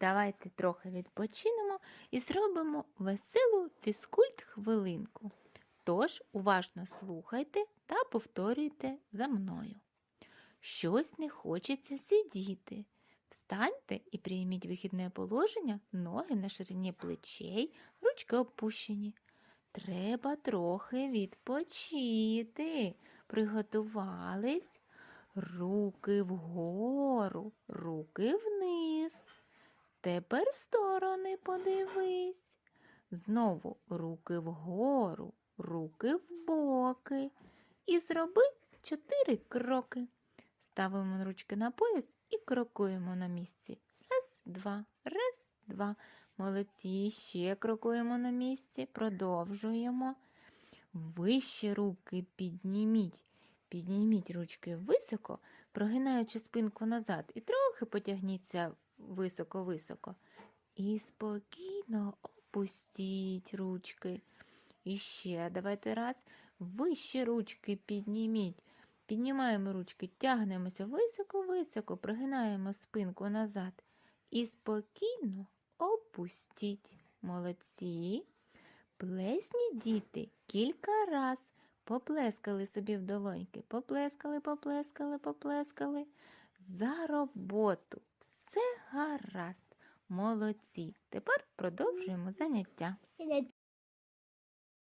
Давайте трохи відпочинемо і зробимо веселу фізкульт хвилинку. Тож уважно слухайте та повторюйте за мною. Щось не хочеться сидіти. Встаньте і прийміть вихідне положення, ноги на ширині плечей, ручки опущені. Треба трохи відпочити. Приготувались. Руки вгору, руки вниз. Тепер в сторони подивись. Знову руки вгору, руки в боки. І зроби чотири кроки. Ставимо ручки на пояс і крокуємо на місці. Раз, два, раз, два. Молодці. Ще крокуємо на місці. Продовжуємо. Вище руки підніміть. Підніміть ручки високо, прогинаючи спинку назад, і трохи потягніться високо-високо. І спокійно опустіть ручки. І ще давайте раз. Вище ручки підніміть. Піднімаємо ручки, тягнемося високо-високо, прогинаємо спинку назад. І спокійно опустіть. Молодці. Плесні діти кілька раз. Поплескали собі в долоньки. Поплескали, поплескали, поплескали. За роботу. Все гаразд. Молодці. Тепер продовжуємо заняття.